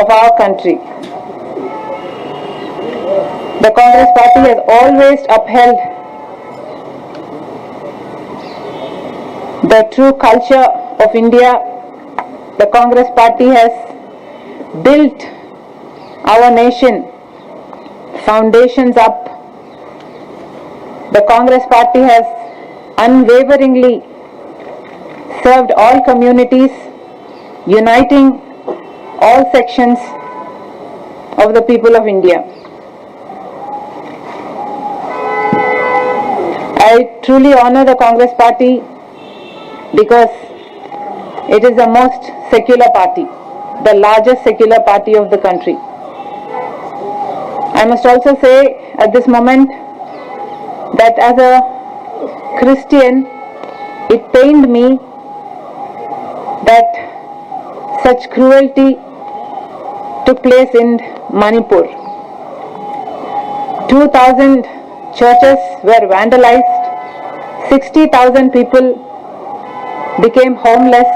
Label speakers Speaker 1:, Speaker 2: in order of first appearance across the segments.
Speaker 1: of our country. The Congress party has always upheld the true culture of India. The Congress party has built our nation foundations up. The Congress party has unwaveringly served all communities, uniting all sections of the people of India. I truly honor the Congress party because it is the most secular party, the largest secular party of the country. I must also say at this moment that as a Christian, it pained me that such cruelty took place in Manipur. 2000 churches were vandalized, 60,000 people became homeless,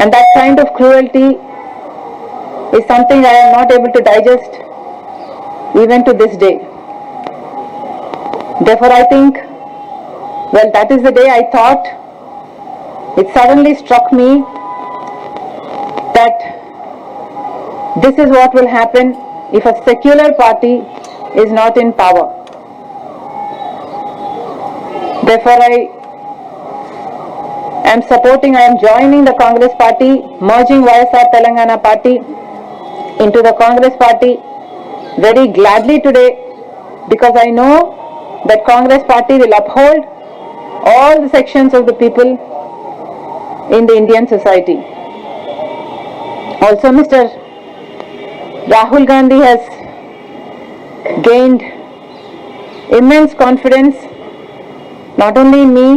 Speaker 1: and that kind of cruelty is something I am not able to digest even to this day. Therefore, I think, well, that is the day I thought, it suddenly struck me that this is what will happen if a secular party is not in power. Therefore, I am supporting, I am joining the Congress party, merging YSR Telangana party into the Congress party very gladly today because I know that Congress party will uphold all the sections of the people in the Indian society. Also, Mr. Rahul Gandhi has gained immense confidence not only in me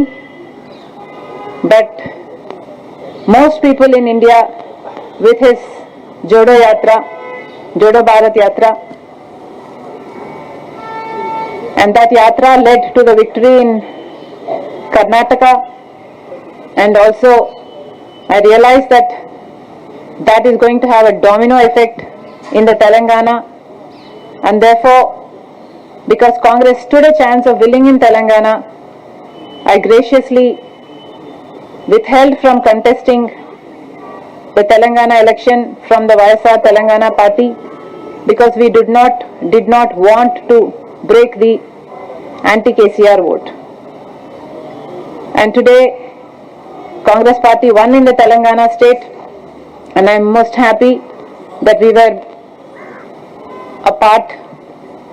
Speaker 1: but most people in India with his Jodo Yatra, Jodo Bharat Yatra. And that yatra led to the victory in Karnataka. And also, I realized that that is going to have a domino effect in the Telangana. And therefore, because Congress stood a chance of winning in Telangana, I graciously withheld from contesting the Telangana election from the YSR Telangana party because we did not did not want to break the anti-KCR vote. And today, Congress party won in the Telangana state, and I am most happy that we were a part,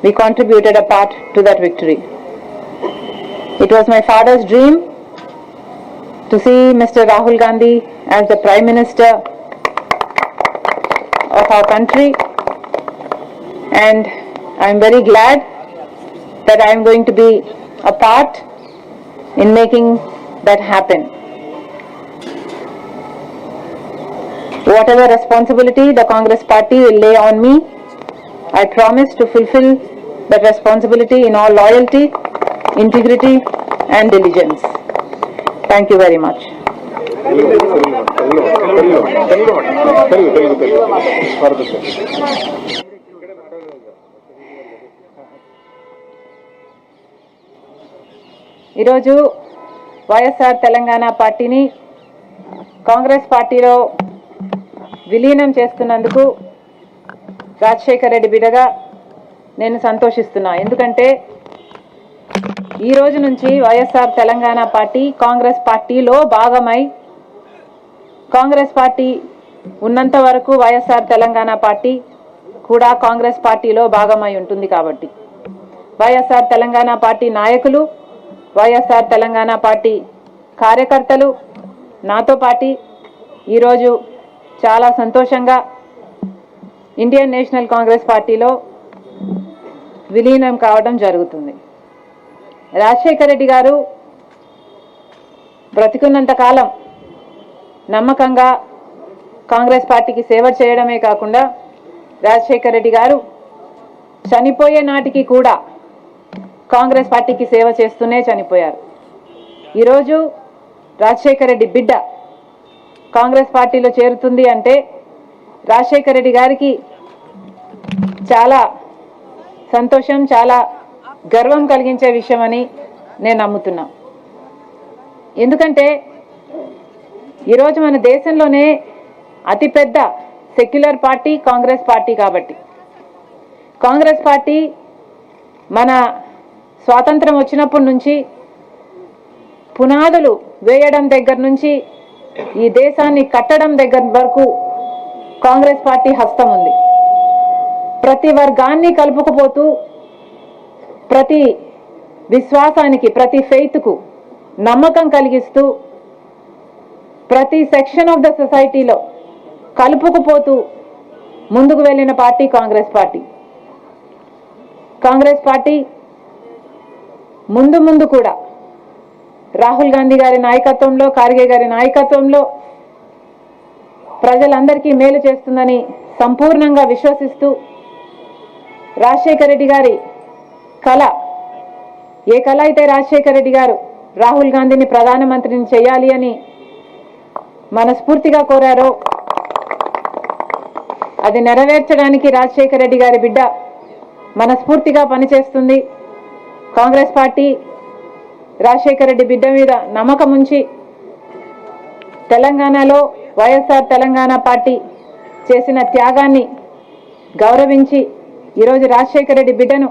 Speaker 1: we contributed a part to that victory. It was my father's dream to see Mr. Rahul Gandhi as the Prime Minister of our country, and I am very glad that I am going to be a part in making that happen. Whatever responsibility the Congress party will lay on me, I promise to fulfill that responsibility in all loyalty, integrity and diligence. Thank you very much. ఈరోజు వైఎస్ఆర్ తెలంగాణ పార్టీని కాంగ్రెస్ పార్టీలో విలీనం చేస్తున్నందుకు రాజశేఖర్ రెడ్డి బిడగా నేను సంతోషిస్తున్నా. ఎందుకంటే ఈ రోజు నుంచి వైఎస్ఆర్ తెలంగాణ పార్టీ కాంగ్రెస్ పార్టీలో భాగమై కాంగ్రెస్ పార్టీ ఉన్నంత వరకు వైఎస్ఆర్ తెలంగాణ పార్టీ కూడా కాంగ్రెస్ పార్టీలో భాగమై ఉంటుంది కాబట్టి. వైఎస్ఆర్ తెలంగాణ పార్టీ నాయకులు వైఎస్ఆర్ తెలంగాణ పార్టీ కార్యకర్తలు నాతో పాటి ఈరోజు చాలా సంతోషంగా ఇండియన్ నేషనల్ కాంగ్రెస్ పార్టీలో విలీనం కావడం జరుగుతుంది. రాజశేఖర రెడ్డి గారు బ్రతికున్నంత కాలం నమ్మకంగా కాంగ్రెస్ పార్టీకి సేవ చేయడమే కాకుండా రాజశేఖర రెడ్డి గారు చనిపోయే నాటికి కూడా కాంగ్రెస్ పార్టీకి సేవ చేస్తూనే చనిపోయారు. ఈరోజు రాజశేఖర రెడ్డి బిడ్డ కాంగ్రెస్ పార్టీలో చేరుతుంది అంటే రాజశేఖర రెడ్డి గారికి చాలా సంతోషం చాలా గర్వం కలిగించే విషయమని నేను నమ్ముతున్నా. ఎందుకంటే ఈరోజు మన దేశంలోనే అతిపెద్ద సెక్యులర్ పార్టీ కాంగ్రెస్ పార్టీ కాబట్టి. కాంగ్రెస్ పార్టీ మన స్వాతంత్రం వచ్చినప్పటి నుంచి పునాదులు వేయడం దగ్గర నుంచి ఈ దేశాన్ని కట్టడం దగ్గర వరకు కాంగ్రెస్ పార్టీ హస్తం ఉంది. ప్రతి వర్గాన్ని కలుపుకుపోతూ ప్రతి విశ్వాసానికి ప్రతి ఫెయిత్కు నమ్మకం కలిగిస్తూ ప్రతి సెక్షన్ ఆఫ్ ద సొసైటీలో కలుపుకుపోతూ ముందుకు వెళ్ళిన party Congress party. Congress party ముందు ముందు కూడా రాహుల్ గాంధీ గారి నాయకత్వంలో ఖార్గే గారి నాయకత్వంలో ప్రజలందరికీ మేలు చేస్తుందని సంపూర్ణంగా విశ్వసిస్తూ రాజశేఖర రెడ్డి గారి కళ ఏ కళ అయితే రాజశేఖర రెడ్డి గారు రాహుల్ గాంధీని ప్రధానమంత్రిని చేయాలి అని మనస్ఫూర్తిగా కోరారో అది నెరవేర్చడానికి రాజశేఖర రెడ్డి గారి బిడ్డ మనస్ఫూర్తిగా పనిచేస్తుంది. కాంగ్రెస్ పార్టీ రాజశేఖర రెడ్డి బిడ్డ మీద నమ్మకం ఉంచి తెలంగాణలో వైఎస్ఆర్ తెలంగాణ పార్టీ చేసిన త్యాగాన్ని గౌరవించి ఈరోజు రాజశేఖర రెడ్డి బిడ్డను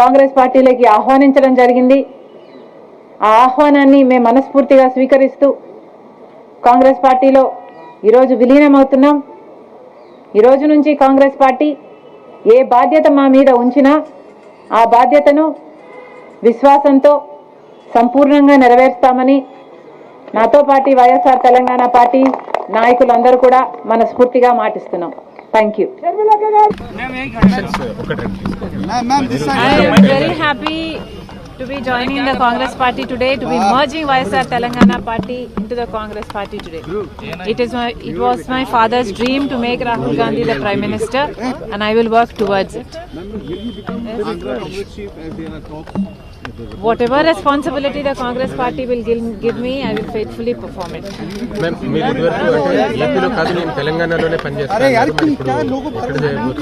Speaker 1: కాంగ్రెస్ పార్టీలోకి ఆహ్వానించడం జరిగింది. ఆ ఆహ్వానాన్ని మేము మనస్ఫూర్తిగా స్వీకరిస్తూ కాంగ్రెస్ పార్టీలో ఈరోజు విలీనమవుతున్నాం. ఈరోజు నుంచి కాంగ్రెస్ పార్టీ ఏ బాధ్యత మా మీద ఉంచినా ఆ బాధ్యతను విశ్వాసంతో సంపూర్ణంగా నెరవేరుస్తామని నాతో పాటు వైఎస్ఆర్ తెలంగాణ పార్టీ నాయకులందరూ కూడా మనస్ఫూర్తిగా మాటిస్తున్నాం thank you
Speaker 2: to be joining the Congress party today, to be merging YSR Telangana party into the Congress party today. It is my, it was my father's dream to make Rahul Gandhi the Prime Minister and I will work towards it. Whatever responsibility the Congress party will give, give me, I will faithfully perform it.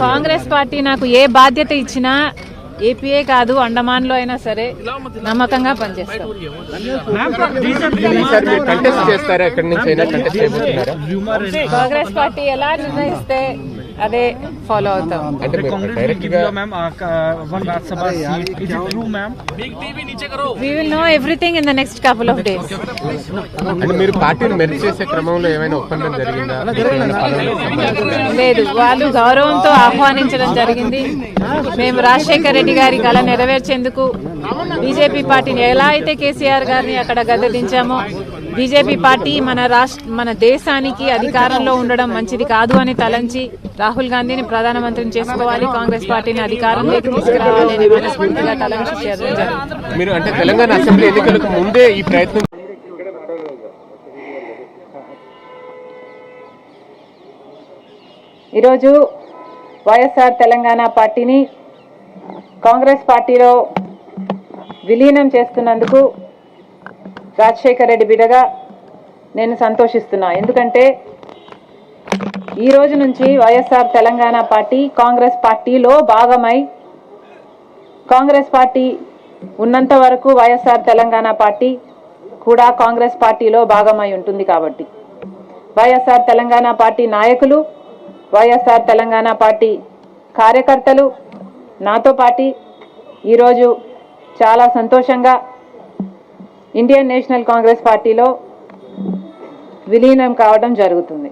Speaker 2: Congress party నాకు ఏ బాధ్యత ఇచ్చినా APA కాదు అండమాన్లో అయినా సరే నమ్మకంగా పనిచేస్తాం.
Speaker 3: ఈసారి మీరు కంటెస్ట్ చేస్తారా? ఎక్కడి నుంచి అయినా కంటెస్ట్ చేయబోతున్నారా?
Speaker 2: కాంగ్రెస్ పార్టీ ఎలా నిర్ణయిస్తే అదే ఫాలో అవుతాం. We will know everything in the next couple of days
Speaker 3: మీరు పార్టీని మెర్జ్ చేసే క్రమంలో ఏమైనా ఒప్పందం జరిగిందా?
Speaker 2: లేదు వాళ్ళు గౌరవంతో ఆహ్వానించడం జరిగింది. మేము రాజశేఖర్ రెడ్డి గారి కళ నెరవేర్చేందుకు బీజేపీ పార్టీని ఎలా అయితే కేసీఆర్ గారిని అక్కడ గద్దె దించామో బీజేపీ పార్టీ మన రాష్ట్ర మన దేశానికి అధికారంలో ఉండడం మంచిది కాదు అని తలంచి రాహుల్ గాంధీని ప్రధానమంత్రిని చేసుకోవాలి కాంగ్రెస్ పార్టీని అధికారంలోకి తీసుకురావాలి అని మనస్ఫూర్తిగా తలంచి చేయడం జరిగింది.
Speaker 3: మీరు అంటే తెలంగాణ అసెంబ్లీ ఎన్నికలకు ముందే ఈ ప్రయత్నం
Speaker 1: ఈరోజు వైఎస్ఆర్ తెలంగాణ పార్టీని కాంగ్రెస్ పార్టీలో విలీనం చేస్తున్నందుకు రాజశేఖర్ రెడ్డి బిడగా నేను సంతోషిస్తున్నా. ఎందుకంటే ఈ రోజు నుంచి వైఎస్ఆర్ తెలంగాణ పార్టీ కాంగ్రెస్ పార్టీలో భాగమై కాంగ్రెస్ పార్టీ ఉన్నంత వరకు వైఎస్ఆర్ తెలంగాణ పార్టీ కూడా కాంగ్రెస్ పార్టీలో భాగమై ఉంటుంది కాబట్టి. వైఎస్ఆర్ తెలంగాణ పార్టీ నాయకులు వైఎస్ఆర్ తెలంగాణ పార్టీ కార్యకర్తలు నాతో పాటి ఈరోజు చాలా సంతోషంగా ఇండియన్ నేషనల్ కాంగ్రెస్ పార్టీలో విలీనం కావడం జరుగుతుంది.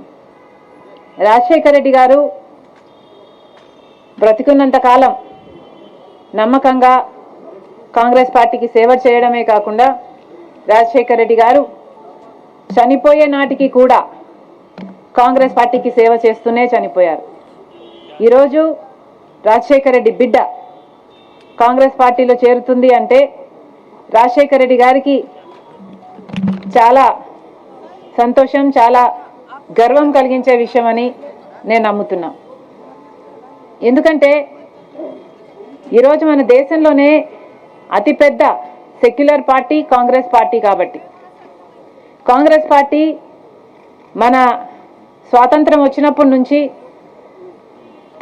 Speaker 1: రాజశేఖర రెడ్డి గారు బ్రతికున్నంత కాలం నమ్మకంగా కాంగ్రెస్ పార్టీకి సేవ చేయడమే కాకుండా రాజశేఖర రెడ్డి గారు చనిపోయే నాటికి కూడా కాంగ్రెస్ పార్టీకి సేవ చేస్తూనే చనిపోయారు. ఈరోజు రాజశేఖర రెడ్డి బిడ్డ కాంగ్రెస్ పార్టీలో చేరుతుంది అంటే రాజశేఖర రెడ్డి గారికి చాలా సంతోషం చాలా గర్వం కలిగించే విషయమని నేను నమ్ముతున్నా. ఎందుకంటే ఈరోజు మన దేశంలోనే అతిపెద్ద సెక్యులర్ పార్టీ కాంగ్రెస్ పార్టీ కాబట్టి. కాంగ్రెస్ పార్టీ మన స్వాతంత్రం వచ్చినప్పటి నుంచి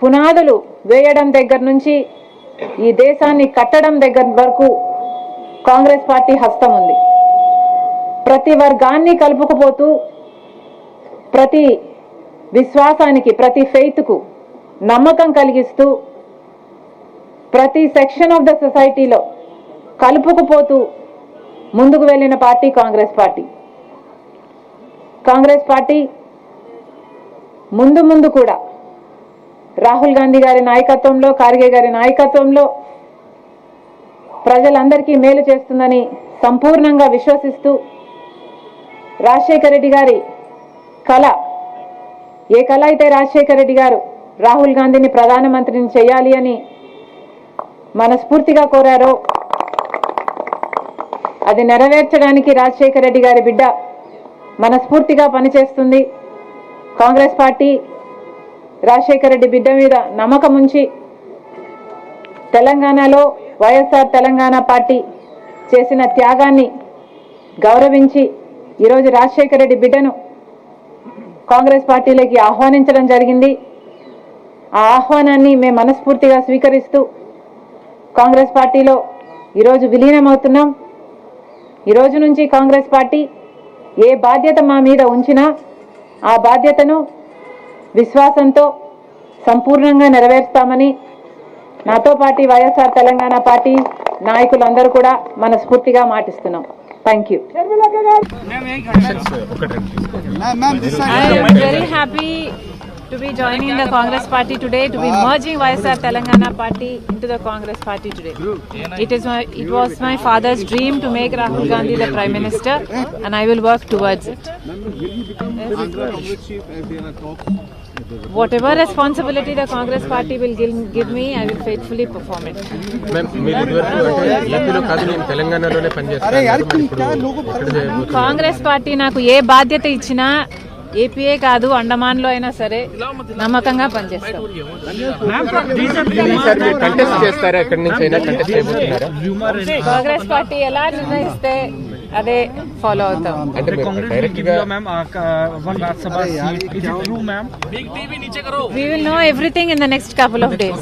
Speaker 1: పునాదులు వేయడం దగ్గర నుంచి ఈ దేశాన్ని కట్టడం దగ్గర వరకు కాంగ్రెస్ పార్టీ హస్తం ఉంది. ప్రతి వర్గాన్ని కలుపుకుపోతూ ప్రతి విశ్వాసానికి ప్రతి ఫెయిత్కు నమ్మకం కలిగిస్తూ ప్రతి సెక్షన్ ఆఫ్ ద సొసైటీలో కలుపుకుపోతూ ముందుకు వెళ్ళిన party Congress party. Congress party ముందు ముందు కూడా రాహుల్ గాంధీ గారి నాయకత్వంలో ఖార్గే గారి నాయకత్వంలో ప్రజలందరికీ మేలు చేస్తుందని సంపూర్ణంగా విశ్వసిస్తూ రాజశేఖర రెడ్డి గారి కళ ఏ కళ అయితే రాజశేఖర రెడ్డి గారు రాహుల్ గాంధీని ప్రధానమంత్రిని చేయాలి అని మనస్ఫూర్తిగా కోరారో అది నెరవేర్చడానికి రాజశేఖర రెడ్డి గారి బిడ్డ మనస్ఫూర్తిగా పనిచేస్తుంది. కాంగ్రెస్ పార్టీ రాజశేఖర రెడ్డి బిడ్డ మీద నమ్మకం ఉంచి తెలంగాణలో వైఎస్ఆర్ తెలంగాణ పార్టీ చేసిన త్యాగాన్ని గౌరవించి ఈరోజు రాజశేఖర రెడ్డి బిడ్డను కాంగ్రెస్ పార్టీలోకి ఆహ్వానించడం జరిగింది. ఆ ఆహ్వానాన్ని మేము మనస్ఫూర్తిగా స్వీకరిస్తూ కాంగ్రెస్ పార్టీలో ఈరోజు విలీనమవుతున్నాం. ఈ రోజు నుంచి కాంగ్రెస్ పార్టీ ఏ బాధ్యత మా మీద ఉంచినా ఆ బాధ్యతను విశ్వాసంతో సంపూర్ణంగా నెరవేరుస్తామని నాతో పాటు వైఎస్ఆర్ తెలంగాణ పార్టీ నాయకులందరూ కూడా మనస్ఫూర్తిగా మాటిస్తున్నాం థ్యాంక్ యూ
Speaker 3: ఒకటి రెండు
Speaker 2: to be joining the Congress party today, to be merging YSR Telangana party into the Congress party today. It is my, it was my father's dream to make Rahul Gandhi the Prime Minister and I will work towards it. Whatever responsibility the Congress party will give, give me, I will faithfully perform it. Congress party నాకు ఏ బాధ్యత ఇచ్చినా APA కాదు అండమాన్లో అయినా సరే నమ్మకంగా పనిచేస్తాం.
Speaker 3: ఈసారి మీరు కంటెస్ట్ చేస్తారా? ఎక్కడి నుంచి అయినా కంటెస్ట్ చేయబోతున్నారా?
Speaker 4: rumor is
Speaker 2: కాంగ్రెస్ పార్టీ ఎలా నిర్ణయిస్తే అదే ఫాలో అవుతాం
Speaker 3: అంటే
Speaker 4: the
Speaker 3: మీరు
Speaker 4: Congress
Speaker 3: డైరెక్ట్
Speaker 4: will
Speaker 3: గా
Speaker 4: give you, ma'am, one Rajya Sabha seat. Is it true, ma'am?
Speaker 2: We will know everything in the next couple of days.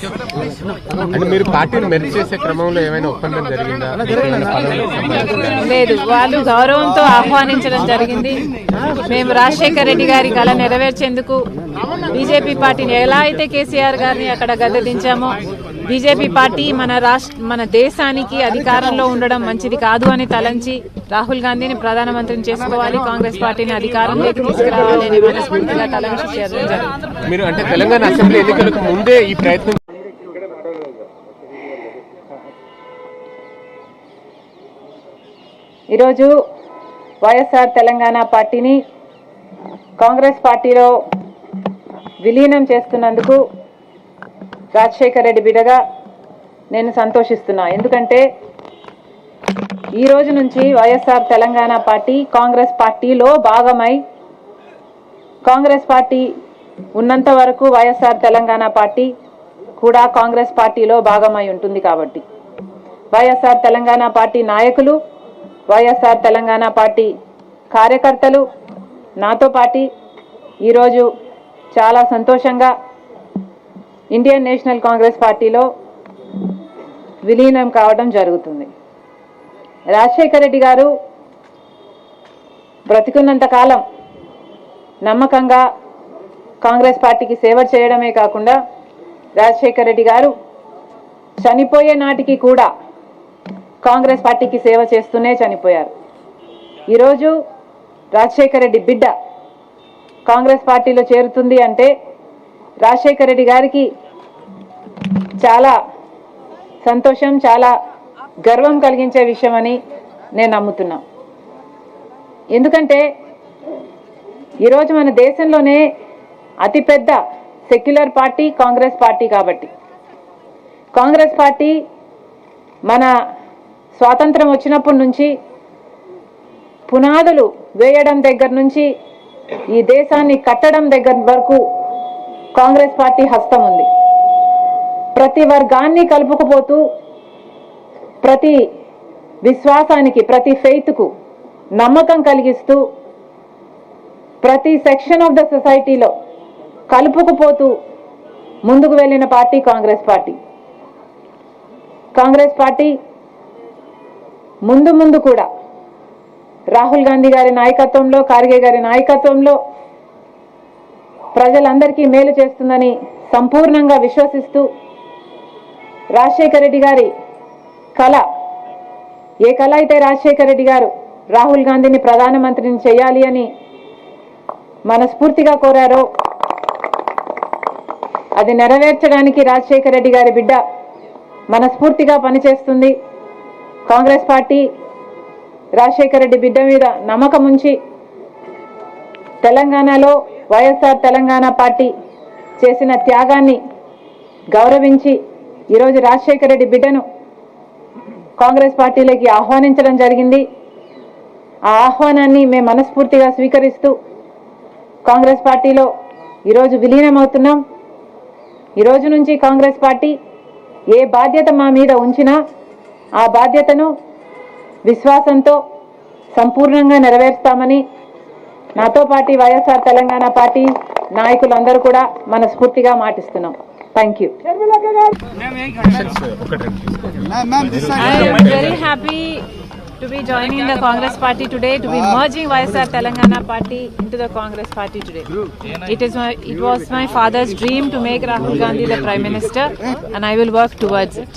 Speaker 3: అంటే మీరు పార్టీని మెర్జ్ చేసే క్రమంలో ఏమైనా ఒప్పందం జరిగిందా?
Speaker 2: లేదు వాళ్ళు గౌరవంతో ఆహ్వానించడం జరిగింది. మేము రాజశేఖర్ రెడ్డి గారి కళ నెరవేర్చేందుకు బీజేపీ పార్టీని ఎలా అయితే కేసీఆర్ గారిని అక్కడ గద్దెదించామో బీజేపీ పార్టీ మన రాష్ట్ర మన దేశానికి అధికారంలో ఉండడం మంచిది కాదు అని తలంచి రాహుల్ గాంధీని ప్రధానమంత్రిని చేసుకోవాలి కాంగ్రెస్ పార్టీని అధికారంలోకి తీసుకురావాలి అని మనస్ఫూర్తిగా తలంచి చేయడం జరిగింది.
Speaker 3: మీరు అంటే తెలంగాణ అసెంబ్లీ ఎన్నికలకు ముందే ఈ ప్రయత్నం
Speaker 1: ఈరోజు వైఎస్ఆర్ తెలంగాణ పార్టీని కాంగ్రెస్ పార్టీలో విలీనం చేస్తున్నందుకు రాజశేఖర్ రెడ్డి బిడగా నేను సంతోషిస్తున్నా. ఎందుకంటే ఈ రోజు నుంచి వైఎస్ఆర్ తెలంగాణ పార్టీ కాంగ్రెస్ పార్టీలో భాగమై కాంగ్రెస్ పార్టీ ఉన్నంత వరకు వైఎస్ఆర్ తెలంగాణ పార్టీ కూడా కాంగ్రెస్ పార్టీలో భాగమై ఉంటుంది కాబట్టి. వైఎస్ఆర్ తెలంగాణ పార్టీ నాయకులు వైఎస్ఆర్ తెలంగాణ పార్టీ కార్యకర్తలు నాతో పాటి ఈరోజు చాలా సంతోషంగా ఇండియన్ నేషనల్ కాంగ్రెస్ పార్టీలో విలీనం కావడం జరుగుతుంది. రాజశేఖర రెడ్డి గారు బ్రతికున్నంత కాలం నమ్మకంగా కాంగ్రెస్ పార్టీకి సేవ చేయడమే కాకుండా రాజశేఖర రెడ్డి గారు చనిపోయే నాటికి కూడా కాంగ్రెస్ పార్టీకి సేవ చేస్తూనే చనిపోయారు. ఈరోజు రాజశేఖర రెడ్డి బిడ్డ కాంగ్రెస్ పార్టీలో చేరుతుంది అంటే రాజశేఖర రెడ్డి గారికి చాలా సంతోషం చాలా గర్వం కలిగించే విషయం అని నేను నమ్ముతున్నా. ఎందుకంటే ఈరోజు మన దేశంలోనే అతిపెద్ద సెక్యులర్ పార్టీ కాంగ్రెస్ పార్టీ కాబట్టి. కాంగ్రెస్ పార్టీ మన స్వాతంత్రం వచ్చినప్పటి నుంచి పునాదులు వేయడం దగ్గర నుంచి ఈ దేశాన్ని కట్టడం దగ్గర వరకు కాంగ్రెస్ పార్టీ హస్తం ఉంది. ప్రతి వర్గాన్ని కలుపుకుపోతూ ప్రతి విశ్వాసానికి ప్రతి ఫెయిత్కు నమ్మకం కలిగిస్తూ ప్రతి సెక్షన్ ఆఫ్ ద సొసైటీలో కలుపుకుపోతూ ముందుకు వెళ్ళిన party Congress party. Congress party ముందు ముందు కూడా రాహుల్ గాంధీ గారి నాయకత్వంలో ఖార్గే గారి నాయకత్వంలో ప్రజలందరికీ మేలు చేస్తుందని సంపూర్ణంగా విశ్వసిస్తూ రాజశేఖర రెడ్డి గారి కళ ఏ కళ అయితే రాజశేఖర రెడ్డి గారు రాహుల్ గాంధీని ప్రధానమంత్రిని చేయాలి అని మనస్ఫూర్తిగా కోరారో అది నెరవేర్చడానికి రాజశేఖర రెడ్డి గారి బిడ్డ మనస్ఫూర్తిగా పనిచేస్తుంది. కాంగ్రెస్ పార్టీ రాజశేఖర రెడ్డి బిడ్డ మీద నమ్మకం ఉంచి తెలంగాణలో వైఎస్ఆర్ తెలంగాణ పార్టీ చేసిన త్యాగాన్ని గౌరవించి ఈరోజు రాజశేఖర రెడ్డి బిడ్డను కాంగ్రెస్ పార్టీలోకి ఆహ్వానించడం జరిగింది. ఆ ఆహ్వానాన్ని మేము మనస్ఫూర్తిగా స్వీకరిస్తూ కాంగ్రెస్ పార్టీలో ఈరోజు విలీనమవుతున్నాం. ఈరోజు నుంచి కాంగ్రెస్ పార్టీ ఏ బాధ్యత మా మీద ఉంచినా ఆ బాధ్యతను విశ్వాసంతో సంపూర్ణంగా నెరవేరుస్తామని నాతో పాటు వైఎస్ఆర్ తెలంగాణ పార్టీ నాయకులందరూ కూడా మనస్ఫూర్తిగా మాటిస్తున్నాం thank you
Speaker 2: to be joining the Congress party today, to be merging YSR Telangana party into the Congress party today. It is my, it was my father's dream to make Rahul Gandhi the Prime Minister and I will work towards it.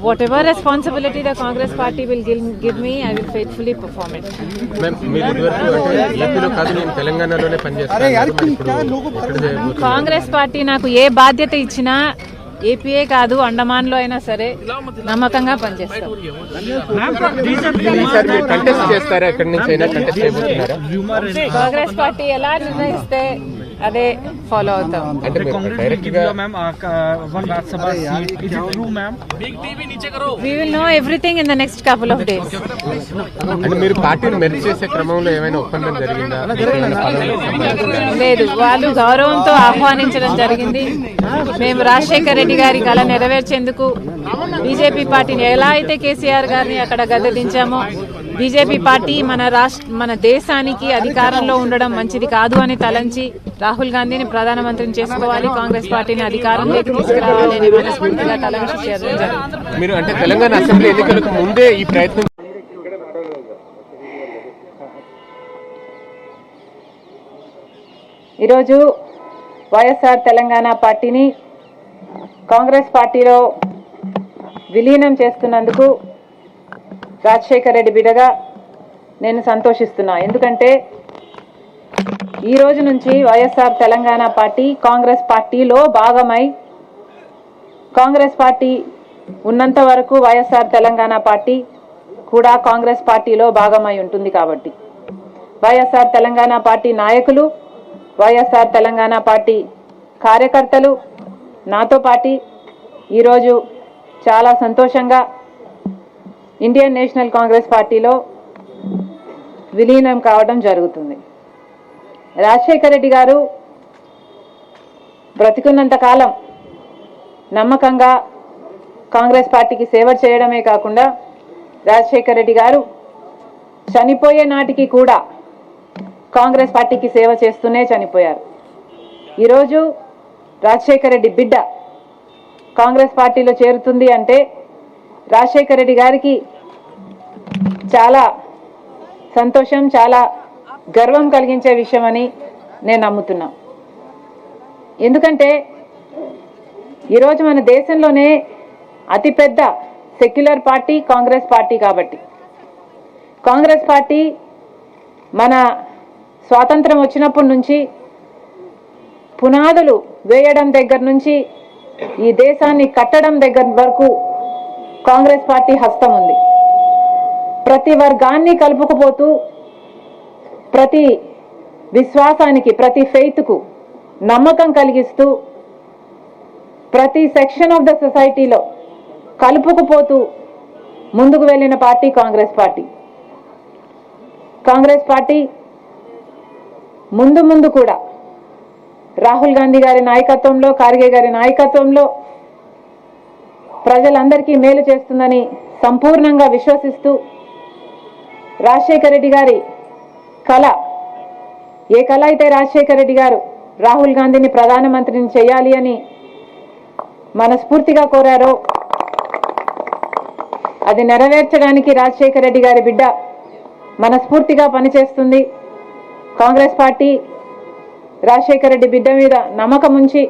Speaker 2: Whatever responsibility the Congress party will give, give me, I will faithfully perform it. Congress party నాకు ఏ బాధ్యత ఇచ్చినా APA కాదు అండమాన్లో అయినా సరే నమ్మకంగా పనిచేస్తాం.
Speaker 3: ఈసారి మీరు కంటెస్ట్ చేస్తారా? ఎక్కడి నుంచి అయినా కంటెస్ట్ చేయబోతున్నారా?
Speaker 2: కాంగ్రెస్ పార్టీ ఎలా నిర్ణయిస్తే అదే ఫాలో అవుతాం.
Speaker 3: అంటే direct?
Speaker 2: We will know everything in the next couple of days
Speaker 3: అంటే మీరు పార్టీని మెర్జ్ చేసే క్రమంలో ఏమైనా ఒప్పందం జరిగిందా?
Speaker 2: లేదు వాళ్ళు గౌరవంతో ఆహ్వానించడం జరిగింది. మేము రాజశేఖర్ రెడ్డి గారి కళ నెరవేర్చేందుకు బీజేపీ పార్టీని ఎలా అయితే కేసీఆర్ గారిని అక్కడ గద్దెదించామో బీజేపీ పార్టీ మన రాష్ట్ర మన దేశానికి అధికారంలో ఉండడం మంచిది కాదు అని తలంచి రాహుల్ గాంధీని ప్రధానమంత్రిని చేసుకోవాలి కాంగ్రెస్ పార్టీని అధికారంలోకి తీసుకురావాలి అని మనస్ఫూర్తిగా తలంచి చేయడం జరిగింది.
Speaker 3: మీరు అంటే తెలంగాణ అసెంబ్లీ ఎన్నికలకు ముందే ఈ ప్రయత్నం
Speaker 1: ఈరోజు వైఎస్ఆర్ తెలంగాణ పార్టీని కాంగ్రెస్ పార్టీలో విలీనం చేస్తున్నందుకు రాజశేఖర్ రెడ్డి బిడగా నేను సంతోషిస్తున్నా. ఎందుకంటే ఈ రోజు నుంచి వైఎస్ఆర్ తెలంగాణ పార్టీ కాంగ్రెస్ పార్టీలో భాగమై కాంగ్రెస్ పార్టీ ఉన్నంత వరకు వైఎస్ఆర్ తెలంగాణ పార్టీ కూడా కాంగ్రెస్ పార్టీలో భాగమై ఉంటుంది కాబట్టి. వైఎస్ఆర్ తెలంగాణ పార్టీ నాయకులు వైఎస్ఆర్ తెలంగాణ పార్టీ కార్యకర్తలు నాతో పాటి ఈరోజు చాలా సంతోషంగా ఇండియన్ నేషనల్ కాంగ్రెస్ పార్టీలో విలీనం కావడం జరుగుతుంది. రాజశేఖర రెడ్డి గారు బ్రతికున్నంత కాలం నమ్మకంగా కాంగ్రెస్ పార్టీకి సేవ చేయడమే కాకుండా రాజశేఖర రెడ్డి గారు చనిపోయే నాటికి కూడా కాంగ్రెస్ పార్టీకి సేవ చేస్తూనే చనిపోయారు. ఈరోజు రాజశేఖర రెడ్డి బిడ్డ కాంగ్రెస్ పార్టీలో చేరుతుంది అంటే రాజశేఖర రెడ్డి గారికి చాలా సంతోషం చాలా గర్వం కలిగించే విషయం అని నేను నమ్ముతున్నా. ఎందుకంటే ఈరోజు మన దేశంలోనే అతిపెద్ద సెక్యులర్ పార్టీ కాంగ్రెస్ పార్టీ కాబట్టి. కాంగ్రెస్ పార్టీ మన స్వాతంత్రం వచ్చినప్పటి నుంచి పునాదులు వేయడం దగ్గర నుంచి ఈ దేశాన్ని కట్టడం దగ్గర వరకు కాంగ్రెస్ పార్టీ హస్తం ఉంది. ప్రతి వర్గాన్ని కలుపుకుపోతూ ప్రతి విశ్వాసానికి ప్రతి ఫెయిత్కు నమ్మకం కలిగిస్తూ ప్రతి సెక్షన్ ఆఫ్ ద సొసైటీలో కలుపుకుపోతూ ముందుకు వెళ్ళిన party Congress party. Congress party ముందు ముందు కూడా రాహుల్ గాంధీ గారి నాయకత్వంలో ఖార్గే గారి నాయకత్వంలో ప్రజలందరికీ మేలు చేస్తుందని సంపూర్ణంగా విశ్వసిస్తూ రాజశేఖర రెడ్డి గారి కళ ఏ కళ అయితే రాజశేఖర రెడ్డి గారు రాహుల్ గాంధీని ప్రధానమంత్రిని చేయాలి అని మనస్ఫూర్తిగా కోరారో అది నెరవేర్చడానికి రాజశేఖర రెడ్డి గారి బిడ్డ మనస్ఫూర్తిగా పనిచేస్తుంది. కాంగ్రెస్ పార్టీ రాజశేఖర రెడ్డి బిడ్డ మీద నమ్మకం ఉంచి